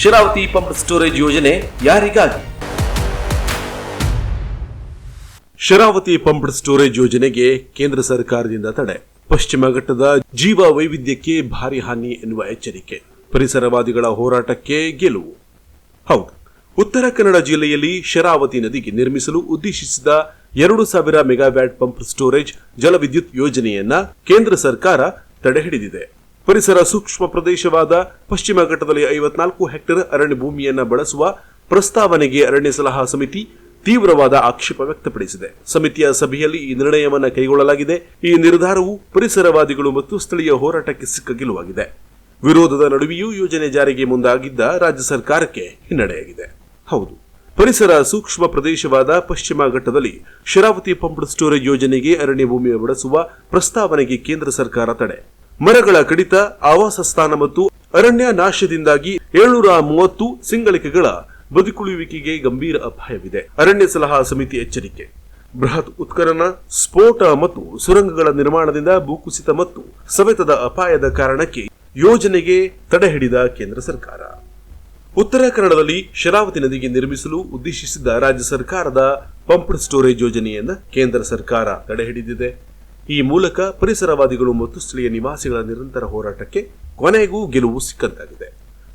Sharavati pump storage ಯೋಜನೆ ಯಾರಿಗಾಗಿ? Sharavati pumped storage ಯೋಜನೆಗೆ ಕೇಂದ್ರ ಸರ್ಕಾರದಿಂದ ತಡೆ. ಪಶ್ಚಿಮ ಘಟ್ಟದ ಜೀವ ವೈವಿಧ್ಯಕ್ಕೆ ಭಾರಿ ಹಾನಿ ಎನ್ನುವ ಎಚ್ಚರಿಕೆ. ಪರಿಸರವಾದಿಗಳ ಹೋರಾಟಕ್ಕೆ ಗೆಲುವು. ಹೌದು, ಉತ್ತರ ಕನ್ನಡ ಜಿಲ್ಲೆಯಲ್ಲಿ ಶರಾವತಿ ನದಿಗೆ ನಿರ್ಮಿಸಲು ಉದ್ದೇಶಿಸಿದ ಎರಡು ಸಾವಿರ ಮೆಗಾವ್ಯಾಟ್ ಪಂಪ್ ಸ್ಟೋರೇಜ್ ಜಲವಿದ್ಯುತ್ ಯೋಜನೆಯನ್ನ ಕೇಂದ್ರ ಸರ್ಕಾರ ತಡೆ ಹಿಡಿದಿದೆ. ಪರಿಸರ ಸೂಕ್ಷ್ಮ ಪ್ರದೇಶವಾದ ಪಶ್ಚಿಮ ಘಟ್ಟದಲ್ಲಿ ಐವತ್ನಾಲ್ಕು ಹೆಕ್ಟೇರ್ ಅರಣ್ಯ ಭೂಮಿಯನ್ನು ಬಳಸುವ ಪ್ರಸ್ತಾವನೆಗೆ ಅರಣ್ಯ ಸಲಹಾ ಸಮಿತಿ ತೀವ್ರವಾದ ಆಕ್ಷೇಪ ವ್ಯಕ್ತಪಡಿಸಿದೆ. ಸಮಿತಿಯ ಸಭೆಯಲ್ಲಿ ಈ ನಿರ್ಣಯವನ್ನು ಕೈಗೊಳ್ಳಲಾಗಿದೆ. ಈ ನಿರ್ಧಾರವು ಪರಿಸರವಾದಿಗಳು ಮತ್ತು ಸ್ಥಳೀಯ ಹೋರಾಟಕ್ಕೆ ಸಿಕ್ಕ ಗೆಲುವಾಗಿದೆ ವಿರೋಧದ ನಡುವೆಯೂ ಯೋಜನೆ ಜಾರಿಗೆ ಮುಂದಾಗಿದ್ದ ರಾಜ್ಯ ಸರ್ಕಾರಕ್ಕೆ ಹಿನ್ನಡೆಯಾಗಿದೆ. ಹೌದು, ಪರಿಸರ ಸೂಕ್ಷ್ಮ ಪ್ರದೇಶವಾದ ಪಶ್ಚಿಮ ಘಟ್ಟದಲ್ಲಿ ಶರಾವತಿ ಪಂಪ್ಡ್ ಸ್ಟೋರೇಜ್ ಯೋಜನೆಗೆ ಅರಣ್ಯ ಭೂಮಿ ಬಳಸುವ ಪ್ರಸ್ತಾವನೆಗೆ ಕೇಂದ್ರ ಸರ್ಕಾರ ತಡೆ. ಮರಗಳ ಕಡಿತ, ಆವಾಸ ಸ್ಥಾನ ಮತ್ತು ಅರಣ್ಯ ನಾಶದಿಂದಾಗಿ ಏಳುನೂರ ಮೂವತ್ತು ಸಿಂಗಳಿಕೆಗಳ ಬದುಕುಳಿಯುವಿಕೆಗೆ ಗಂಭೀರ ಅಪಾಯವಿದೆ. ಅರಣ್ಯ ಸಲಹಾ ಸಮಿತಿ ಎಚ್ಚರಿಕೆ. ಬೃಹತ್ ಉತ್ಖನನ, ಸ್ಫೋಟ ಮತ್ತು ಸುರಂಗಗಳ ನಿರ್ಮಾಣದಿಂದ ಭೂಕುಸಿತ ಮತ್ತು ಸವೆತದ ಅಪಾಯದ ಕಾರಣಕ್ಕೆ ಯೋಜನೆಗೆ ತಡೆ ಹಿಡಿದ ಕೇಂದ್ರ ಸರ್ಕಾರ. ಉತ್ತರ ಕನ್ನಡದಲ್ಲಿ ಶರಾವತಿ ನದಿಗೆ ನಿರ್ಮಿಸಲು ಉದ್ದೇಶಿಸಿದ್ದ ರಾಜ್ಯ ಸರ್ಕಾರದ ಪಂಪ್ಡ್ ಸ್ಟೋರೇಜ್ ಯೋಜನೆಯನ್ನು ಕೇಂದ್ರ ಸರ್ಕಾರ ತಡೆ ಹಿಡಿದಿದೆ. ಈ ಮೂಲಕ ಪರಿಸರವಾದಿಗಳು ಮತ್ತು ಸ್ಥಳೀಯ ನಿವಾಸಿಗಳ ನಿರಂತರ ಹೋರಾಟಕ್ಕೆ ಕೊನೆಗೂ ಗೆಲುವು ಸಿಕ್ಕಂತಾಗಿದೆ.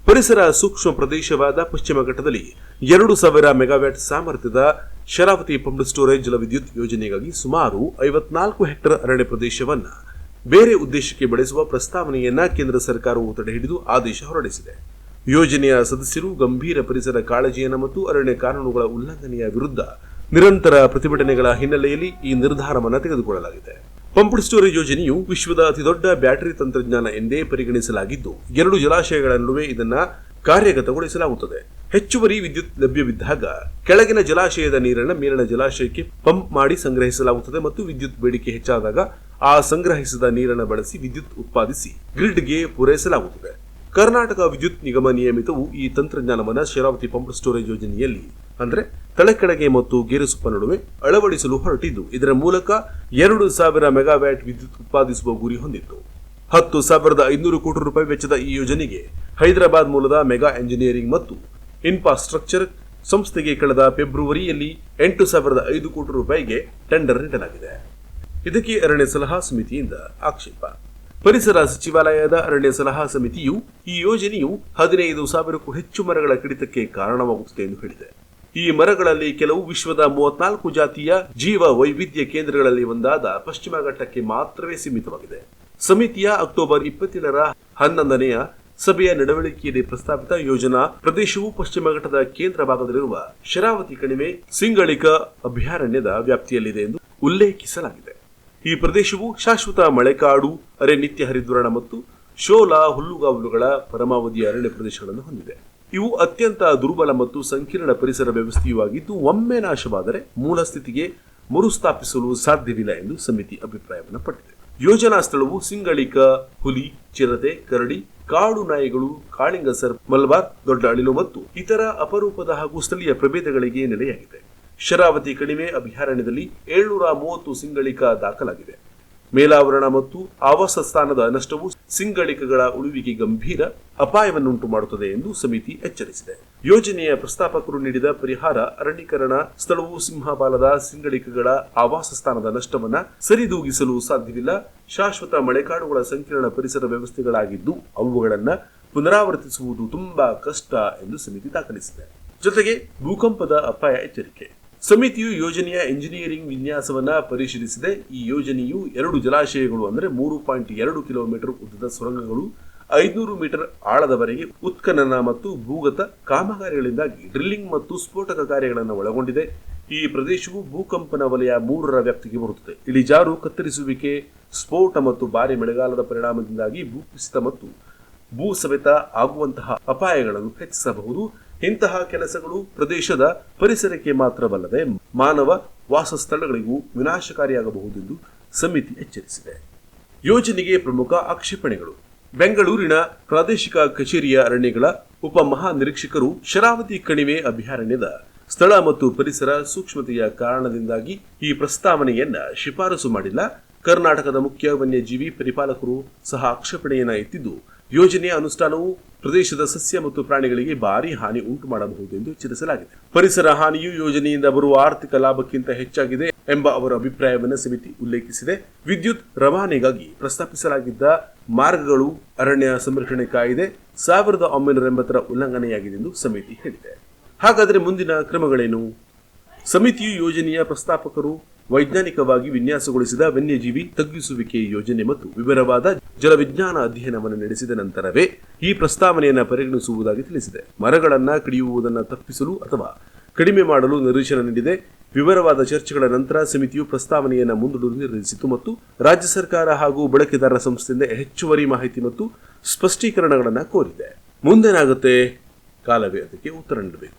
ಪರಿಸರ ಸೂಕ್ಷ್ಮ ಪ್ರದೇಶವಾದ ಪಶ್ಚಿಮ ಘಟ್ಟದಲ್ಲಿ ಎರಡು ಸಾವಿರ ಮೆಗಾವ್ಯಾಟ್ ಸಾಮರ್ಥ್ಯದ ಶರಾವತಿ ಪಂಪ್ ಸ್ಟೋರೇಜ್ ಜಲವಿದ್ಯುತ್ ಯೋಜನೆಗಾಗಿ ಸುಮಾರು ಐವತ್ನಾಲ್ಕು ಹೆಕ್ಟೇರ್ ಅರಣ್ಯ ಪ್ರದೇಶವನ್ನ ಬೇರೆ ಉದ್ದೇಶಕ್ಕೆ ಬಳಸುವ ಪ್ರಸ್ತಾವನೆಯನ್ನ ಕೇಂದ್ರ ಸರ್ಕಾರವು ತಡೆಹಿಡಿದು ಆದೇಶ ಹೊರಡಿಸಿದೆ. ಯೋಜನೆಯ ಸದಸ್ಯರು ಗಂಭೀರ ಪರಿಸರ ಕಾಳಜಿಯನ್ನು ಮತ್ತು ಅರಣ್ಯ ಕಾನೂನುಗಳ ಉಲ್ಲಂಘನೆಯ ವಿರುದ್ಧ ನಿರಂತರ ಪ್ರತಿಭಟನೆಗಳ ಹಿನ್ನೆಲೆಯಲ್ಲಿ ಈ ನಿರ್ಧಾರವನ್ನು ತೆಗೆದುಕೊಳ್ಳಲಾಗಿದೆ. ಪಂಪ್ಡ್ ಸ್ಟೋರೇಜ್ ಯೋಜನೆಯು ವಿಶ್ವದ ಅತಿದೊಡ್ಡ ಬ್ಯಾಟರಿ ತಂತ್ರಜ್ಞಾನ ಎಂದೇ ಪರಿಗಣಿಸಲಾಗಿದ್ದು, ಎರಡು ಜಲಾಶಯಗಳ ನಡುವೆ ಇದನ್ನ ಕಾರ್ಯಗತಗೊಳಿಸಲಾಗುತ್ತದೆ. ಹೆಚ್ಚುವರಿ ವಿದ್ಯುತ್ ಲಭ್ಯವಿದ್ದಾಗ ಕೆಳಗಿನ ಜಲಾಶಯದ ನೀರನ್ನು ಮೇಲಿನ ಜಲಾಶಯಕ್ಕೆ ಪಂಪ್ ಮಾಡಿ ಸಂಗ್ರಹಿಸಲಾಗುತ್ತದೆ ಮತ್ತು ವಿದ್ಯುತ್ ಬೇಡಿಕೆ ಹೆಚ್ಚಾದಾಗ ಆ ಸಂಗ್ರಹಿಸಿದ ನೀರನ್ನು ಬಳಸಿ ವಿದ್ಯುತ್ ಉತ್ಪಾದಿಸಿ ಗ್ರಿಡ್ಗೆ ಪೂರೈಸಲಾಗುತ್ತದೆ. ಕರ್ನಾಟಕ ವಿದ್ಯುತ್ ನಿಗಮ ನಿಯಮಿತವು ಈ ತಂತ್ರಜ್ಞಾನವನ್ನು ಶರಾವತಿ ಪಂಪ್ ಸ್ಟೋರೇಜ್ ಯೋಜನೆಯಲ್ಲಿ ಅಂದ್ರೆ ತಳಕೆಳಗೆ ಮತ್ತು ಗೇರುಸುಪ್ಪ ನಡುವೆ ಅಳವಡಿಸಲು ಹೊರಟಿದ್ದು, ಇದರ ಮೂಲಕ ಎರಡು ಸಾವಿರ ಮೆಗಾವ್ಯಾಟ್ ವಿದ್ಯುತ್ ಉತ್ಪಾದಿಸುವ ಗುರಿ ಹೊಂದಿತ್ತು. ಹತ್ತು ಸಾವಿರದ ಐನೂರು ಕೋಟಿ ರೂಪಾಯಿ ವೆಚ್ಚದ ಈ ಯೋಜನೆಗೆ ಹೈದರಾಬಾದ್ ಮೂಲದ ಮೆಗಾ ಎಂಜಿನಿಯರಿಂಗ್ ಮತ್ತು ಇನ್ಫ್ರಾಸ್ಟ್ರಕ್ಚರ್ ಸಂಸ್ಥೆಗೆ ಕಳೆದ ಫೆಬ್ರವರಿಯಲ್ಲಿ ಎಂಟು ಸಾವಿರದ ಐದು ಕೋಟಿ ರೂಪಾಯಿಗೆ ಟೆಂಡರ್ ನೀಡಲಾಗಿದೆ. ಇದಕ್ಕೆ ಅರಣ್ಯ ಸಲಹಾ ಸಮಿತಿಯಿಂದ ಆಕ್ಷೇಪ. ಪರಿಸರ ಸಚಿವಾಲಯದ ಅರಣ್ಯ ಸಲಹಾ ಸಮಿತಿಯು ಈ ಯೋಜನೆಯು ಹದಿನೈದು ಸಾವಿರಕ್ಕೂ ಹೆಚ್ಚು ಮರಗಳ ಕಡಿತಕ್ಕೆ ಕಾರಣವಾಗುತ್ತದೆ ಎಂದು ಹೇಳಿದೆ. ಈ ಮರಗಳಲ್ಲಿ ಕೆಲವು ವಿಶ್ವದ ಮೂವತ್ನಾಲ್ಕು ಜಾತಿಯ ಜೀವ ವೈವಿಧ್ಯ ಕೇಂದ್ರಗಳಲ್ಲಿ ಒಂದಾದ ಪಶ್ಚಿಮ ಘಟ್ಟಕ್ಕೆ ಮಾತ್ರವೇ ಸೀಮಿತವಾಗಿದೆ. ಸಮಿತಿಯ ಅಕ್ಟೋಬರ್ ಇಪ್ಪತ್ತೇಳರ ಹನ್ನೊಂದನೆಯ ಸಭೆಯ ನಡವಳಿಕೆಯಲ್ಲಿ ಪ್ರಸ್ತಾಪಿತ ಯೋಜನಾ ಪ್ರದೇಶವು ಪಶ್ಚಿಮ ಘಟ್ಟದ ಕೇಂದ್ರ ಭಾಗದಲ್ಲಿರುವ ಶರಾವತಿ ಕಣಿವೆ ಸಿಂಗಳಿಕ ಅಭಯಾರಣ್ಯದ ವ್ಯಾಪ್ತಿಯಲ್ಲಿದೆ ಎಂದು ಉಲ್ಲೇಖಿಸಲಾಗಿದೆ. ಈ ಪ್ರದೇಶವು ಶಾಶ್ವತ ಮಳೆಕಾಡು, ಅರೆ ನಿತ್ಯ ಹರಿದ್ವರ್ಣ ಮತ್ತು ಶೋಲ ಹುಲ್ಲುಗಾವಲುಗಳ ಪರಮಾವಧಿ ಅರಣ್ಯ ಪ್ರದೇಶಗಳನ್ನು ಹೊಂದಿದೆ. ಇವು ಅತ್ಯಂತ ದುರ್ಬಲ ಮತ್ತು ಸಂಕೀರ್ಣ ಪರಿಸರ ವ್ಯವಸ್ಥೆಯೂ ಆಗಿದ್ದು ಒಮ್ಮೆ ನಾಶವಾದರೆ ಮೂಲ ಸ್ಥಿತಿಗೆ ಮರುಸ್ಥಾಪಿಸಲು ಸಾಧ್ಯವಿಲ್ಲ ಎಂದು ಸಮಿತಿ ಅಭಿಪ್ರಾಯವನ್ನು ಪಟ್ಟಿದೆ. ಯೋಜನಾ ಸ್ಥಳವು ಸಿಂಗಳಿಕ, ಹುಲಿ, ಚಿರತೆ, ಕರಡಿ, ಕಾಡು ನಾಯಿಗಳು ಕಾಳಿಂಗ ಸರ್ಪ ಮಲ್ಬಾರ್ ದೊಡ್ಡ ಅಳಿಲು ಮತ್ತು ಇತರ ಅಪರೂಪದ ಹಾಗೂ ಸ್ಥಳೀಯ ಪ್ರಭೇದಗಳಿಗೆ ನೆಲೆಯಾಗಿದೆ. ಶರಾವತಿ ಕಣಿವೆ ಅಭಯಾರಣ್ಯದಲ್ಲಿ ಏಳ್ನೂರ ಮೂವತ್ತು ಸಿಂಗಳಿಕ ದಾಖಲಾಗಿದೆ. ಮೇಲಾವರಣ ಮತ್ತು ಆವಾಸ ಸ್ಥಾನದ ನಷ್ಟವು ಸಿಂಗಳಿಕಗಳ ಉಳಿವಿಗೆ ಗಂಭೀರ ಅಪಾಯವನ್ನುಂಟು ಮಾಡುತ್ತದೆ ಎಂದು ಸಮಿತಿ ಎಚ್ಚರಿಸಿದೆ. ಯೋಜನೆಯ ಪ್ರಸ್ತಾಪಕರು ನೀಡಿದ ಪರಿಹಾರ ಅರಣ್ಯೀಕರಣ, ಸ್ಥಳವು ಸಿಂಹಬಾಲದ ಸಿಂಗಳಿಕಗಳ ಆವಾಸ ಸ್ಥಾನದ ನಷ್ಟವನ್ನ ಸರಿದೂಗಿಸಲು ಸಾಧ್ಯವಿಲ್ಲ. ಶಾಶ್ವತ ಮಳೆಕಾಡುಗಳ ಸಂಕೀರ್ಣ ಪರಿಸರ ವ್ಯವಸ್ಥೆಗಳಾಗಿದ್ದು ಅವುಗಳನ್ನ ಪುನರಾವರ್ತಿಸುವುದು ತುಂಬಾ ಕಷ್ಟ ಎಂದು ಸಮಿತಿ ದಾಖಲಿಸಿದೆ. ಜೊತೆಗೆ ಭೂಕಂಪದ ಅಪಾಯ ಎಚ್ಚರಿಕೆ. ಸಮಿತಿಯು ಯೋಜನೆಯ ಇಂಜಿನಿಯರಿಂಗ್ ವಿನ್ಯಾಸವನ್ನು ಪರಿಶೀಲಿಸಿದೆ. ಈ ಯೋಜನೆಯು ಎರಡು ಜಲಾಶಯಗಳು ಅಂದರೆ ಮೂರು ಪಾಯಿಂಟ್ ಎರಡು ಕಿಲೋಮೀಟರ್ ಉದ್ದದ ಸುರಂಗಗಳು, ಐದುನೂರು ಮೀಟರ್ ಆಳದವರೆಗೆ ಉತ್ಖನನ ಮತ್ತು ಭೂಗತ ಕಾಮಗಾರಿಗಳಿಂದಾಗಿ ಡ್ರಿಲ್ಲಿಂಗ್ ಮತ್ತು ಸ್ಫೋಟಕ ಕಾರ್ಯಗಳನ್ನು ಒಳಗೊಂಡಿದೆ. ಈ ಪ್ರದೇಶವು ಭೂಕಂಪನ ವಲಯ ಮೂರರ ವ್ಯಾಪ್ತಿಗೆ ಬರುತ್ತದೆ. ಇಳಿಜಾರು, ಕತ್ತರಿಸುವಿಕೆ, ಸ್ಫೋಟ ಮತ್ತು ಭಾರಿ ಮಳೆಗಾಲದ ಪರಿಣಾಮದಿಂದಾಗಿ ಭೂಕುಸಿತ ಮತ್ತು ಭೂ ಸವೆತ ಆಗುವಂತಹ ಅಪಾಯಗಳನ್ನು ಹೆಚ್ಚಿಸಬಹುದು. ಇಂತಹ ಕೆಲಸಗಳು ಪ್ರದೇಶದ ಪರಿಸರಕ್ಕೆ ಮಾತ್ರವಲ್ಲದೆ ಮಾನವ ವಾಸಸ್ಥಳಗಳಿಗೂ ವಿನಾಶಕಾರಿಯಾಗಬಹುದೆಂದು ಸಮಿತಿ ಎಚ್ಚರಿಸಿದೆ. ಯೋಜನೆಗೆ ಪ್ರಮುಖ ಆಕ್ಷೇಪಣೆಗಳು. ಬೆಂಗಳೂರಿನ ಪ್ರಾದೇಶಿಕ ಕಚೇರಿಯ ಅರಣ್ಯಗಳ ಉಪ ಮಹಾನಿರೀಕ್ಷಕರು ಶರಾವತಿ ಕಣಿವೆ ಅಭಯಾರಣ್ಯದ ಸ್ಥಳ ಮತ್ತು ಪರಿಸರ ಸೂಕ್ಷ್ಮತೆಯ ಕಾರಣದಿಂದಾಗಿ ಈ ಪ್ರಸ್ತಾವನೆಯನ್ನ ಶಿಫಾರಸು ಮಾಡಿಲ್ಲ. ಕರ್ನಾಟಕದ ಮುಖ್ಯ ವನ್ಯಜೀವಿ ಪರಿಪಾಲಕರು ಸಹ ಆಕ್ಷೇಪಣೆಯನ್ನ ಎತ್ತಿದ್ದು ಯೋಜನೆಯ ಅನುಷ್ಠಾನವು ಪ್ರದೇಶದ ಸಸ್ಯ ಮತ್ತು ಪ್ರಾಣಿಗಳಿಗೆ ಭಾರಿ ಹಾನಿ ಉಂಟು ಮಾಡಬಹುದು ಎಂದು ಎಚ್ಚರಿಸಲಾಗಿದೆ. ಪರಿಸರ ಹಾನಿಯು ಯೋಜನೆಯಿಂದ ಬರುವ ಆರ್ಥಿಕ ಲಾಭಕ್ಕಿಂತ ಹೆಚ್ಚಾಗಿದೆ ಎಂಬ ಅವರ ಅಭಿಪ್ರಾಯವನ್ನು ಸಮಿತಿ ಉಲ್ಲೇಖಿಸಿದೆ. ವಿದ್ಯುತ್ ರವಾನೆಗಾಗಿ ಪ್ರಸ್ತಾಪಿಸಲಾಗಿದ್ದ ಮಾರ್ಗಗಳು ಅರಣ್ಯ ಸಂರಕ್ಷಣೆ ಕಾಯಿದೆ ಸಾವಿರದ ಒಂಬೈನೂರ ಎಂಬತ್ತರ ಉಲ್ಲಂಘನೆಯಾಗಿದೆ ಎಂದು ಸಮಿತಿ ಹೇಳಿದೆ. ಹಾಗಾದರೆ ಮುಂದಿನ ಕ್ರಮಗಳೇನು? ಸಮಿತಿಯು ಯೋಜನೆಯ ಪ್ರಸ್ತಾಪಕರು ವೈಜ್ಞಾನಿಕವಾಗಿ ವಿನ್ಯಾಸಗೊಳಿಸಿದ ವನ್ಯಜೀವಿ ತಗ್ಗಿಸುವಿಕೆ ಯೋಜನೆ ಮತ್ತು ವಿವರವಾದ ಜಲವಿಜ್ಞಾನ ಅಧ್ಯಯನವನ್ನು ನಡೆಸಿದ ನಂತರವೇ ಈ ಪ್ರಸ್ತಾವನೆಯನ್ನು ಪರಿಗಣಿಸುವುದಾಗಿ ತಿಳಿಸಿದೆ. ಮರಗಳನ್ನು ಕಡಿಯುವುದನ್ನು ತಪ್ಪಿಸಲು ಅಥವಾ ಕಡಿಮೆ ಮಾಡಲು ನಿರ್ದೇಶನ ನೀಡಿದೆ. ವಿವರವಾದ ಚರ್ಚೆಗಳ ನಂತರ ಸಮಿತಿಯು ಪ್ರಸ್ತಾವನೆಯನ್ನು ಮುಂದೂಡಲು ನಿರ್ಧರಿಸಿತು ಮತ್ತು ರಾಜ್ಯ ಸರ್ಕಾರ ಹಾಗೂ ಬಳಕೆದಾರರ ಸಂಸ್ಥೆಯಿಂದ ಹೆಚ್ಚುವರಿ ಮಾಹಿತಿ ಮತ್ತು ಸ್ಪಷ್ಟೀಕರಣಗಳನ್ನು ಕೋರಿದೆ. ಮುಂದೇನಾಗುತ್ತೆ? ಕಾಲವೇ ಅದಕ್ಕೆ ಉತ್ತರ ನೀಡಬೇಕು.